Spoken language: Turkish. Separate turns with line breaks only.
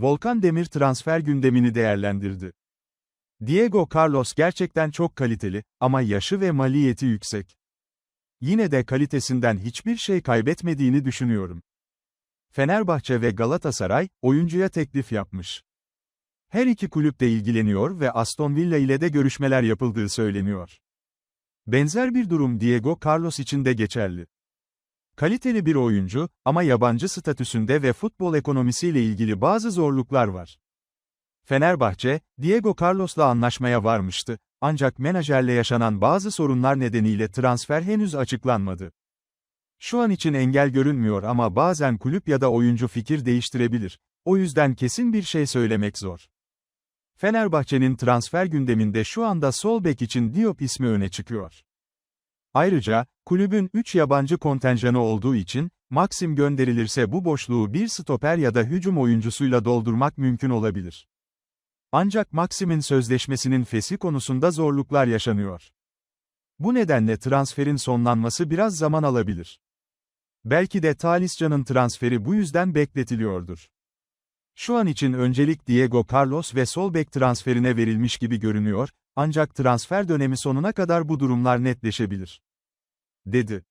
Volkan Demir transfer gündemini değerlendirdi. Diego Carlos gerçekten çok kaliteli ama yaşı ve maliyeti yüksek. Yine de kalitesinden hiçbir şey kaybetmediğini düşünüyorum. Fenerbahçe ve Galatasaray, oyuncuya teklif yapmış. Her iki kulüp de ilgileniyor ve Aston Villa ile de görüşmeler yapıldığı söyleniyor. Benzer bir durum Diego Carlos için de geçerli. Kaliteli bir oyuncu ama yabancı statüsünde ve futbol ekonomisiyle ilgili bazı zorluklar var. Fenerbahçe, Diego Carlos'la anlaşmaya varmıştı, ancak menajerle yaşanan bazı sorunlar nedeniyle transfer henüz açıklanmadı. Şu an için engel görünmüyor ama bazen kulüp ya da oyuncu fikir değiştirebilir. O yüzden kesin bir şey söylemek zor. Fenerbahçe'nin transfer gündeminde şu anda sol bek için Diop ismi öne çıkıyor. Ayrıca, kulübün 3 yabancı kontenjanı olduğu için, Maxim gönderilirse bu boşluğu bir stoper ya da hücum oyuncusuyla doldurmak mümkün olabilir. Ancak Maxim'in sözleşmesinin fesi konusunda zorluklar yaşanıyor. Bu nedenle transferin sonlanması biraz zaman alabilir. Belki de Talisca'nın transferi bu yüzden bekletiliyordur. Şu an için öncelik Diego Carlos ve sol bek transferine verilmiş gibi görünüyor, ancak transfer dönemi sonuna kadar bu durumlar netleşebilir. Dedi.